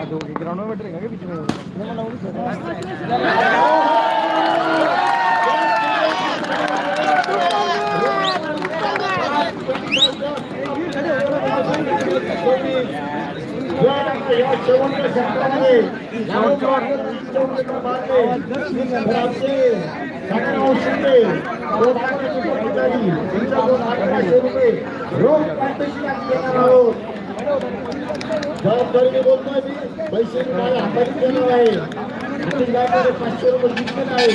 ಅದು ಗ್ರೌಂಡ್ ಬಿಟ್ರಿ ಹಾಗೆ ಬಿಚ್ಚಿ Yeah. या शेवटच्या षटकामध्ये आमचे संग्राम शिंदे दोन आकड्याचे अधिकारी त्यांच्या दोन अकराशे रुपये रोख पारितोषिक देणार आहोत जबाबदारीने बोलतोय मी पैसे मी माझ्या देणार आहे नितीन पाचशे रुपये जिंकले आहे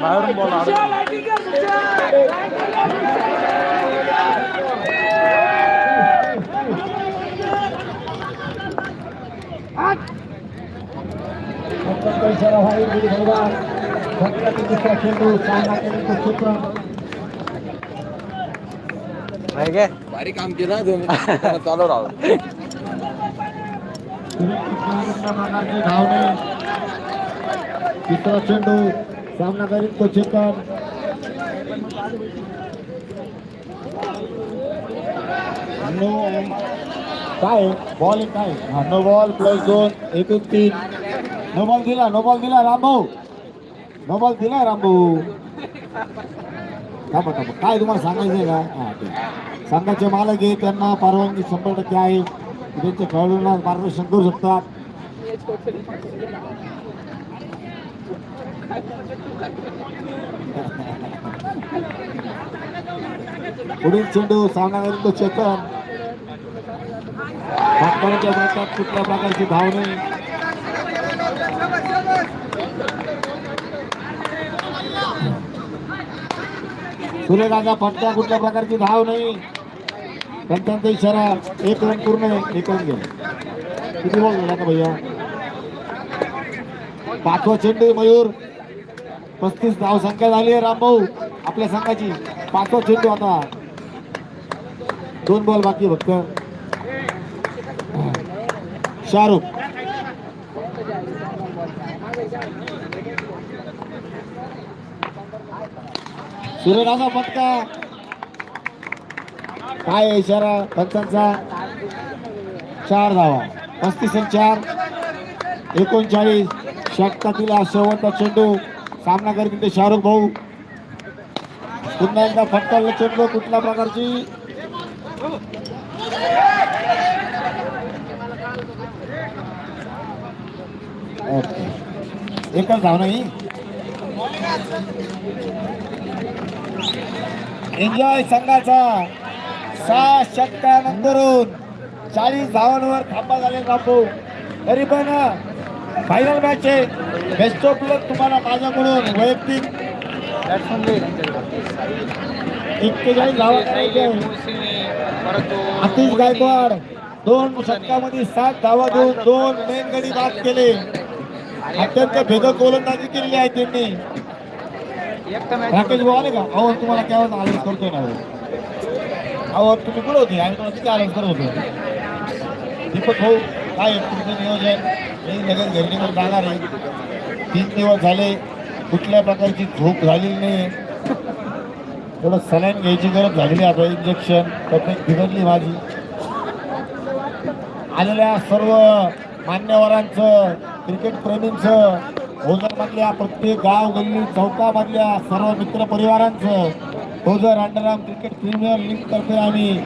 बाहेरून बोला इशारा भाई गुरु भगवान भक्त की दिशा खेलू सामना केले तो चित्र भारी काम केलं तुम्ही चालू राहू प्रकारची धावणे तिसरा चेंडू सामना करीत तो चेतन नो काय बॉल काय हा नो बॉल प्लस दोन एकूण तीन। नो बॉल दिला नो बॉल दिला रामभाऊ नो बॉल दिला रामभाऊ थांबा थांबा काय तुम्हाला सांगायचं आहे का? हा ठीक. संघाचे मालक आहे त्यांना परवानगी शंभर टक्के आहे. त्यांच्या खेळाडूंना मार्गदर्शन करू शकतात. पुढील चेंडू सामनावीर तो चेतन कुठल्या प्रकारची धावणे? सूर्यराजा फटका कुठल्या प्रकारची धाव नाही. त्यांचा इशारा एक रन पूर्ण एक रन गेला. किती बॉल झाला का भैया? पाचवा चेंडू मयूर. पस्तीस धाव संख्या झाली आहे रामभाऊ. आपल्या संघाची पाचवा चेंडू आता. दोन बॉल बाकी फक्त. शाहरुख. सूर्यराजा पटका काय इशारा? पंचांचा चार धावा. पस्तीस आणि चार. एकोणचाळीस. षटकातील शेवटचा चेंडू. सामना करतील ते शाहरुख भाऊ. पुन्हा एकदा फटकाला चेंडू. कुठल्या प्रकारची? एकच धाव नाही. एन्जॉय संघाचा सहा षटकानंतरून चाळीस धावांवर थांबा झाले बापू. तरी पण फायनल मॅच आहे बेस्ट ऑफ लक तुम्हाला माझ्याकडून वैयक्तिक एक्केचाळीस धावा करायच्या आतिश गायकवाड दोन षटकामध्ये सात धावा देऊन दोन मेन गडी बाद केले. अत्यंत भेदक गोलंदाजी केलेली आहे त्यांनी. राकेश भाऊ आले का? अहो तुम्हाला केव्हा अरेंज करतोय ना अहो तुम्ही कुठं होते? आम्ही तुम्हाला किती अरेंज करत होतो? दीपक भाऊ काय तुमचं नियोजन? मी लगेच घरी निघून जाणार आहे. तीन दिवस झाले कुठल्या प्रकारची झोप झालेली नाही थोडं सलाईन घ्यायची गरज झालेली आता इंजेक्शन तब्येत बिघडली माझी. आलेल्या सर्व मान्यवरांचं क्रिकेट प्रेमींचं ओझरमधल्या प्रत्येक गाव गल्ली चौकामधल्या सर्व मित्र परिवारांचं Ozar underarm cricket premier league तर्फे आम्ही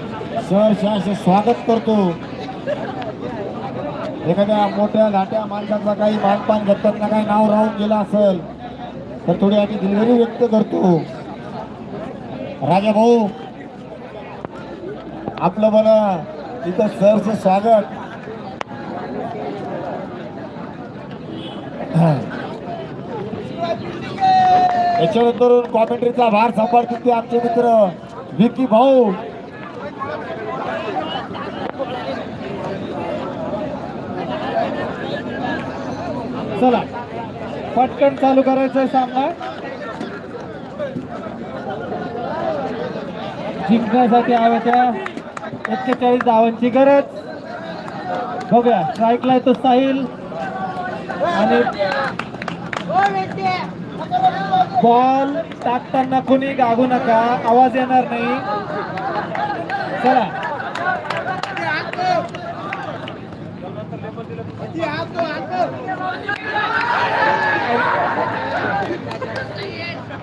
सहर्ष स्वागत करतो. एखाद्या मोठ्या लाट्या माणसाचा काही मानपान घेताना काही नाव राहून गेलं असेल तर थोडी आम्ही दिलगिरी व्यक्त करतो. राजा भाऊ आपलं बरं. इथं सरचं स्वागत. त्याच्यानंतर कॉमेंट्रीचा भार सांभाळतील ते आमचे मित्र विकी भाऊ. चला पटकन चालू करायचं सामना. जिंकण्यासाठी हव्या त्या एक्केचाळीस धावांची गरज. बघूया स्ट्राईकला येतो साहिल. आणि बॉल टाकताना कोणी गागू नका आवाज येणार नाही. चला.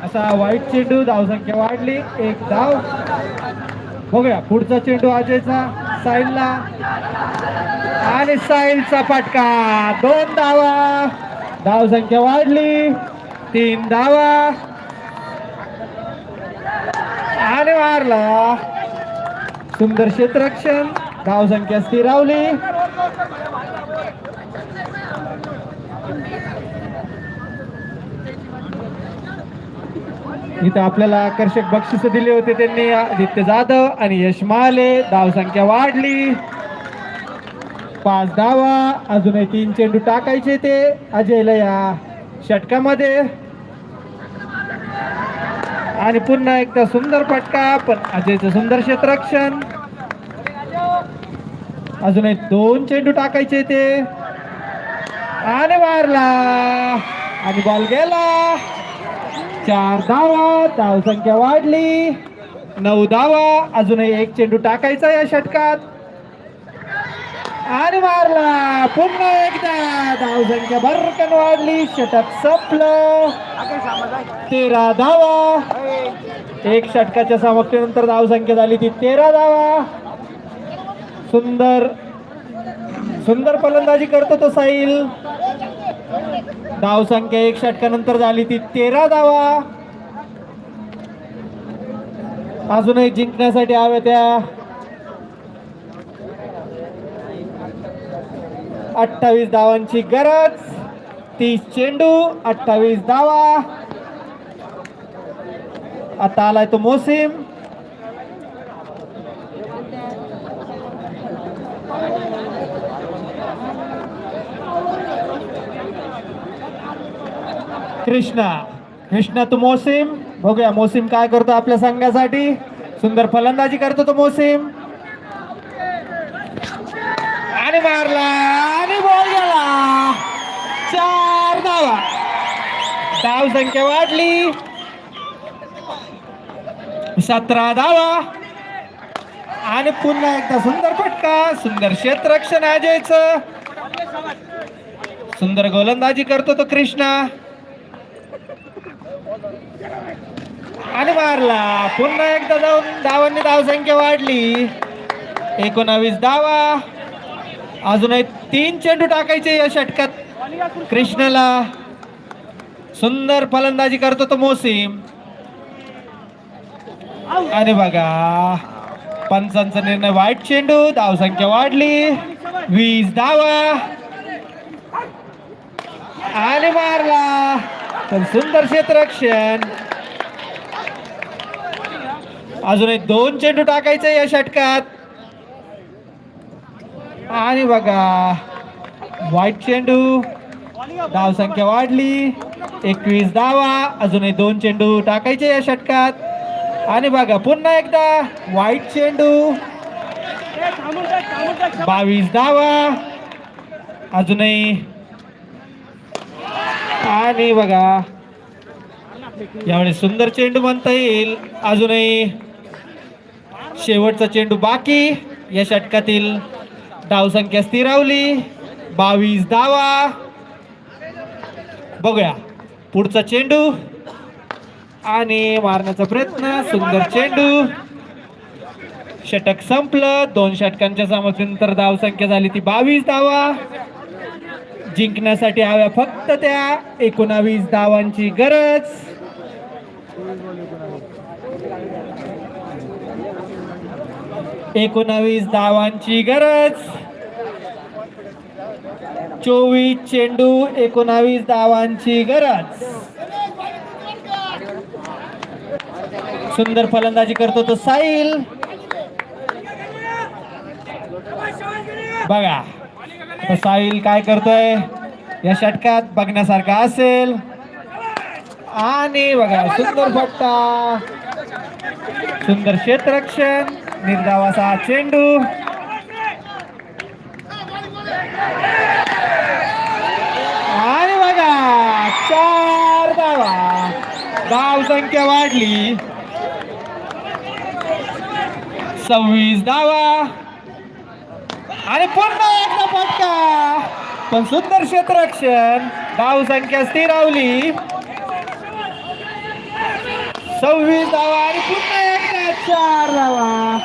असा वाईट चेंडू धावसंख्या वाढली एक धाव. बघूया पुढचा चेंडू अजयचा साहिलला. आणि साहिलचा फटका दोन धावा. धावसंख्या वाढली. तीन धावा. आणि मारला. सुंदर क्षेत्ररक्षण. धावसंख्या स्थिरावली इथं आपल्याला आकर्षक बक्षीस दिले होते त्यांनी. आदित्य जाधव आणि यश माले. धावसंख्या वाढली. पाच धावा. अजूनही तीन चेंडू टाकायचे ते. अजयला या षटकामध्ये. आणि पुन्हा एकदा सुंदर फटका पण अजयचं सुंदर क्षेत्ररक्षण. अजूनही दोन चेंडू टाकायचे ते. आणि मारला आणि बॉल गेला. चार धावा संख्या वाढली. नऊ धावा अजूनही एक चेंडू टाकायचा या षटकात. आणि मारला. पुन्हा एकदा धावसंख्या भरकन वाढली. षटक संपलं. तेरा धावा. एक षटकाच्या समाप्तीनंतर धावसंख्या झाली ती तेरा धावा. सुंदर सुंदर फलंदाजी करतो तो साईल धावसंख्या एक षटकानंतर झाली ती तेरा धावा. अजूनही जिंकण्यासाठी हव्या त्या. अठ्ठावीस धावांची गरज. तीस चेंडू अठ्ठावीस धावा. आता आलाय तो मोसीम. कृष्णा कृष्णा तो मोसीम. बघूया मोसीम काय करतो आपल्या संघासाठी. सुंदर फलंदाजी करतो तो मोसीम. आणि मारला. आणि बॉल गेला? चार धावा. धाव संख्या वाढली. सतरा धावा. आणि पुन्हा एकदा सुंदर फटका. सुंदर क्षेत्ररक्षण अजयचं सुंदर गोलंदाजी करतो तो कृष्णा. आणि मारला. पुन्हा एकदा जाऊन धावांनी धावसंख्या वाढली. एकोणावीस धावा. अजूनही तीन चेंडू टाकायचे या षटकात. कृष्णाला सुंदर फलंदाजी करतो तो मोसीम. अरे बघा पंचांचा निर्णय. वाईट चेंडू धावसंख्या वाढली. वीस धावा. आणि मारला. पण सुंदर क्षेत्ररक्षण. अजून एक दोन चेंडू टाकायचे या षटकात. आणि बघा वाईट चेंडू. धावसंख्या वाढली. एकवीस धावा अजूनही दोन चेंडू टाकायचे या षटकात. आणि बघा पुन्हा एकदा वाईट चेंडू. बावीस धावा अजूनही. आणि बघा यावेळी सुंदर चेंडू म्हणता येईल. अजूनही. शेवटचा चेंडू बाकी या षटकातील. धावसंख्या स्थिरावली. बावीस धावा बघूया. पुढचा चेंडू. आणि मारण्याचा प्रयत्न. सुंदर चेंडू. षटक संपलं. दोन षटकांच्या समाप्तीनंतर धावसंख्या झाली ती बावीस धावा जिंकण्यासाठी हव्या फक्त त्या एकोणावीस धावांची गरज. एकोणावीस धावांची गरज. चोवीस चेंडू एकोणावीस धावांची गरज. सुंदर फलंदाजी करतो तो साईल बघा तो साईल काय करतोय? या षटकात बघण्यासारखा असेल. आणि बघा सुंदर फट्टा. सुंदर क्षेत्ररक्षण निर्धावाचा चेंडू आणि बघा चार धावा धाव संख्या वाढली. सव्वीस धावा. आणि पुन्हा एकदा फटका. पण सुंदर क्षेत्ररक्षण. धाव संख्या स्थिरावली. सव्वीस धावा आणि पुन्हा एकदा चार धावा.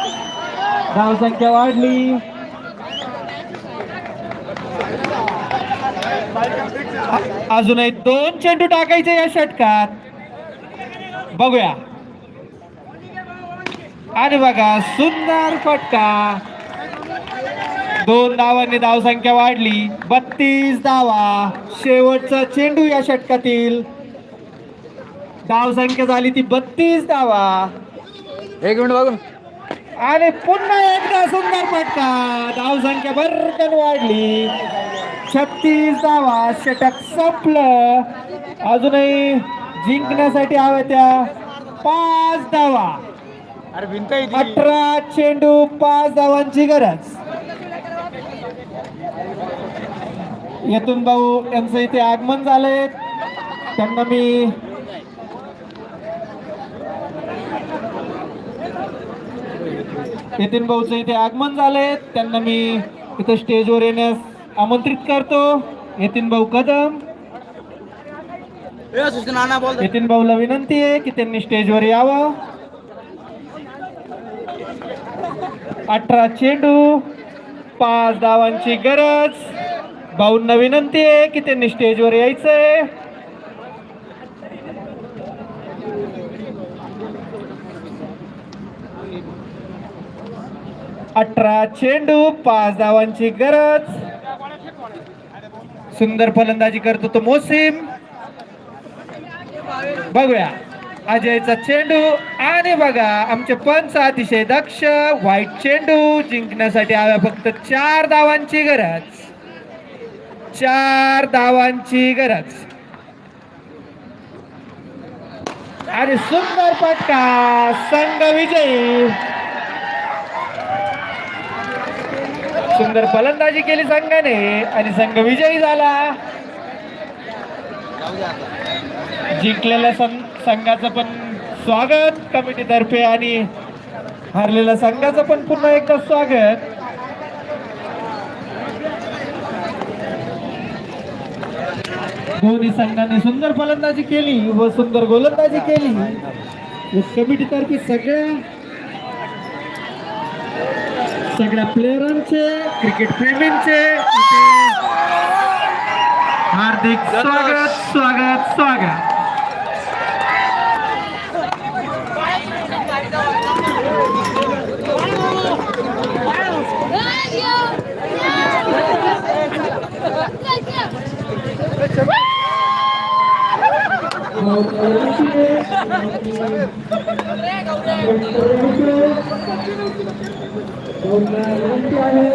धाव संख्या वाढली. अजूनही दोन चेंडू टाकायचे या षटकात. बघूया. आणि बघा सुंदर फटका. दोन धावांनी धावसंख्या वाढली. बत्तीस धावा शेवटचा चेंडू या षटकातील. धावसंख्या झाली ती बत्तीस धावा एक मिनिट बघून. आणि पुन्हा एकदा सुंदर फटका. धावसंख्या भरकन वाढली. छत्तीस धावा षटक संपलं. अजूनही जिंकण्यासाठी हव्या त्या पाच धावा. अरे भिंत अठरा चेंडू पाच धावांची गरज. येथून भाऊ यांचं इथे आगमन झालंय. त्यांना मी येथील भाऊचं इथे आगमन झालंय. त्यांना मी इथं स्टेजवर येण्यास आमंत्रित करतो. येतीन भाऊ कदम. नितीन भाऊला विनंती आहे की त्यांनी स्टेजवर यावं. अठरा चेंडू पाच धावांची गरज. भाऊंना विनंती आहे की त्यांनी स्टेजवर यायचंय. अठरा चेंडू पाच धावांची गरज. सुंदर फलंदाजी करतो तो मोसीम. बघूया. अजयचा चेंडू आणि बघा आमचे पंच अतिशय दक्ष व्हाईट चेंडू जिंकण्यासाठी हव्या फक्त चार धावांची गरज. चार धावांची गरज. आणि सुंदर पटका संघ विजयी. सुंदर फलंदाजी केली संघाने आणि संघ विजयी झाला. जिंकलेल्या सं- संघाचं पण स्वागत कमिटीतर्फे आणि हरलेल्या संघाचं पण पुन्हा एकदा स्वागत. दोन्ही संघाने सुंदर फलंदाजी केली व सुंदर गोलंदाजी केली. कमिटीतर्फे सगळ्या सगळ्या प्लेयरांचे क्रिकेट प्रेमींचे हार्दिक स्वागत स्वागत स्वागत. आहे